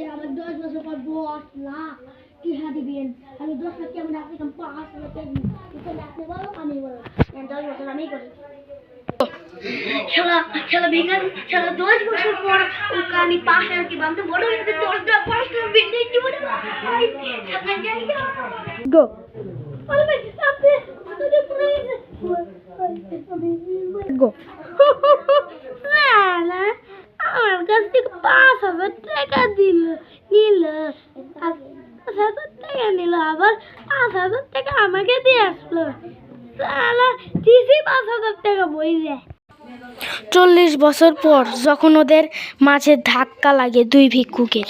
বলছে আমার দশ বছর পর দশ লাখ টিহা দিবেন? আমি দশ লাখ কেমন রাখতে পাঁচ লাখ রাখতে বলো আমি বলো। দশ বছর আমি করি। শালা শালা বিজ্ঞান শালা দশ বছর পর ওকে আমি পাঁচ হাজার কি বড় গো। আপনি গো শালা আমার কাছ থেকে পাঁচ হাজার টাকা দিল নিল পাঁচ হাজার টাকা নিল আবার পাঁচ হাজার টাকা আমাকে দিয়ে আসলো। শালা দিছি পাঁচ হাজার টাকা বই দেয় চল্লিশ বছর পর যখন ওদের মাঝে ধাক্কা লাগে দুই ভিক্ষুকের।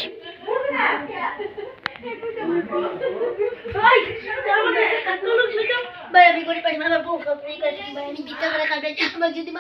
যদি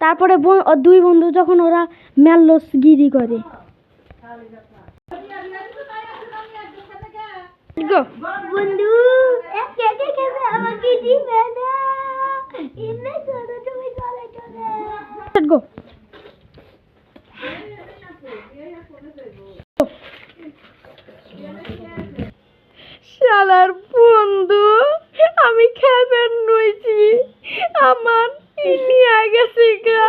তারপরে দুই বন্ধু যখন ওরা গিরি করে। বন্ধু একে একে খেতে আমাকে দিবে না এমনি করো তুমি চলে চলে গো শালার বন্ধু আমি খাবার নইছি আমার নিয়ে গেছে গা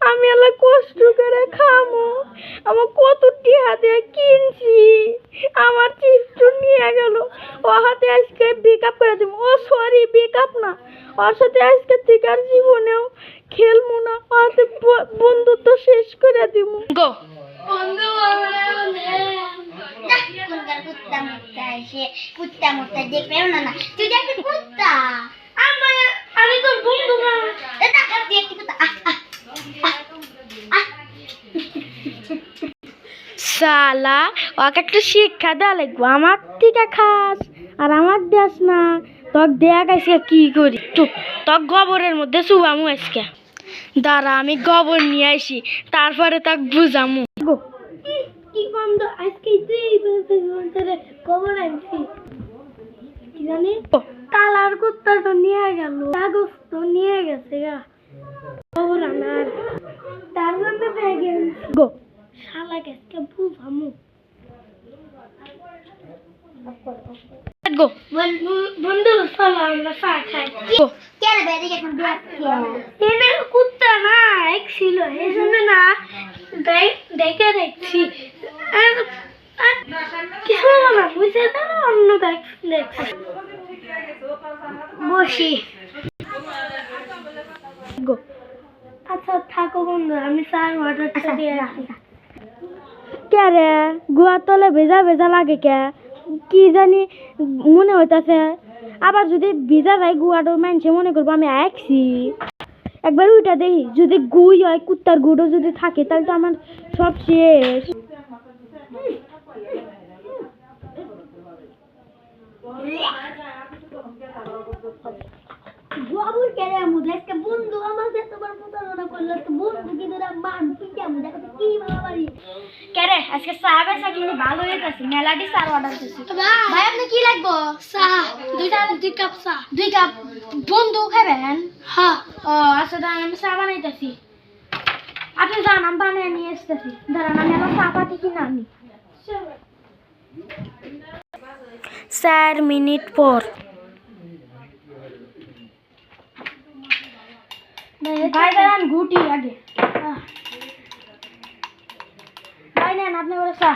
আমি এলা কষ্ট করে খামো আমার কত দিয়ে কিনছি। আমার চিপটু নিয়ে গেল। ও হাতে আজকে বেকআপ করে দিব। ও সরি বেকআপ না। ওর সাথে আজকে থেকে জীবনেও খেলব না। ওর হাতে বন্ধুত্ব শেষ করে দিব। গো। বন্ধু কুত্তা মুত্তা এসে কুত্তা মুত্তা দেখবেও না না। তুই দেখবি কুত্তা? আমি তোর বন্ধু না। এটা কাছে একটি কুত্তা সালা ওকে একটা শিক্ষা দেওয়া লাগবো। আমার থেকে খাস আর আমার দেশ না। তোর দেয়া গেছে কি করি? চুপ তোর গোবরের মধ্যে শুবামু আজকে। দাঁড়া আমি গোবর নিয়ে আসি তারপরে তাক বুঝামু। কি কি গন্ধ? আজকে তুই ধরে আনছি। কি জানি? কালার কুত্তা তো নিয়ে গেল কাগজ তো নিয়ে গেছে গা। খবর আনার। তার জন্য ব্যাগে গো শালা আজকে বুঝামু গো। বন্ধু চলো আমরা চা খাই। গো। কেন বেরিয়ে এখন এনে কুত্তা না এক ছিল এই জন্য না দেখে দেখছি। আর আর কিছু না বুঝে তো অন্য দেখছি। বসি। আচ্ছা থাকো বন্ধু আমি চার অর্ডারটা দিয়ে রাখি। কে রে গুয়ার তলে ভেজা ভেজা লাগে কে? কি জানি মনে হইতাছে। আবার যদি ভিজা যায় গুয়াটা মানুষে মনে করব আমি আঁকছি একবার ওইটা দেখি, যদি গুই হয়, কুত্তার গুঁড়ো যদি থাকে, তাহলে তো আমার সব শেষ। বাবুর কেন বন্ধু করল বন্ধু কিন্তু মান তুই কেমন দেখো তো কি মারামারি কেরে আজকে বেচা কিন্তু ভালো হইতাছে মেলাটি চার অর্ডার দিছি। ভাই আপনি কি লাগবো? চা দুইটা দুই কাপ চা। দুই কাপ বন্ধু খাবেন? হ্যাঁ ও আচ্ছা দাঁড়ান আমি চা বানাইতেছি। আপনি যান আমি বানিয়ে নিয়ে আসতেছি। দাঁড়ান আমি আমার চা পাতি কিনে আনি। চার মিনিট পর। ভাই দাঁড়ান ঘুটি আগে। আপনি চা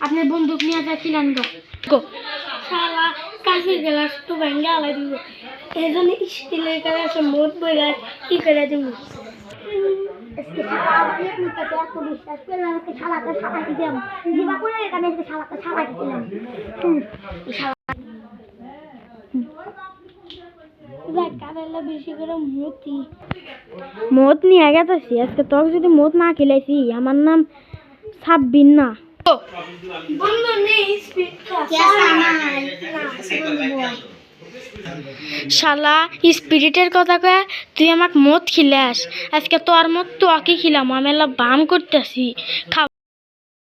আপনি বন্দুক নিয়ে যা কিনেন গো সারা কাশির গ্লাস তো ভেঙে আলাই দিব। এই জন্য স্টিলের গ্লাসে মোট বইরা কি করে দিব? মদ নিয়ে গেছি আজকে তোকে যদি মদ না খেলাইছি আমার নাম না। বন্ধু নেই স্পিড শালা স্পিরিটের কথা কয়ে তুই আমাকে মদ খিলাস। আজকে তোর তো তোকে খিলাম আমি বাম করতেছি। খা